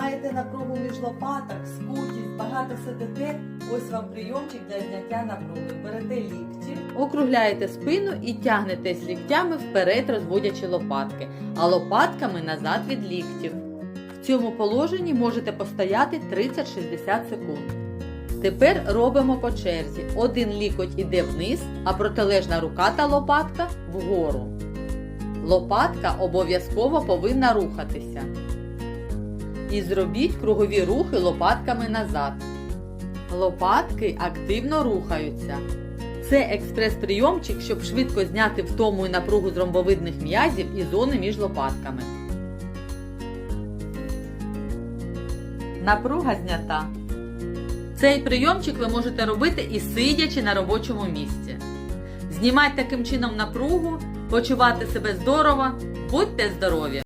Маєте напругу між лопаток, скутість, багато сидите. Ось вам прийомчик для зняття напруги. Берете лікті, округляєте спину і тягнетесь ліктями вперед, розводячи лопатки, а лопатками назад від ліктів. В цьому положенні можете постояти 30-60 секунд. Тепер робимо по черзі. Один лікоть іде вниз, а протилежна рука та лопатка вгору. Лопатка обов'язково повинна рухатися. І зробіть кругові рухи лопатками назад. Лопатки активно рухаються. Це експрес-прийомчик, щоб швидко зняти втому і напругу з ромбовидних м'язів і зони між лопатками. Напруга знята. Цей прийомчик ви можете робити і сидячи на робочому місці. Знімайте таким чином напругу, почувати себе здорово, будьте здорові!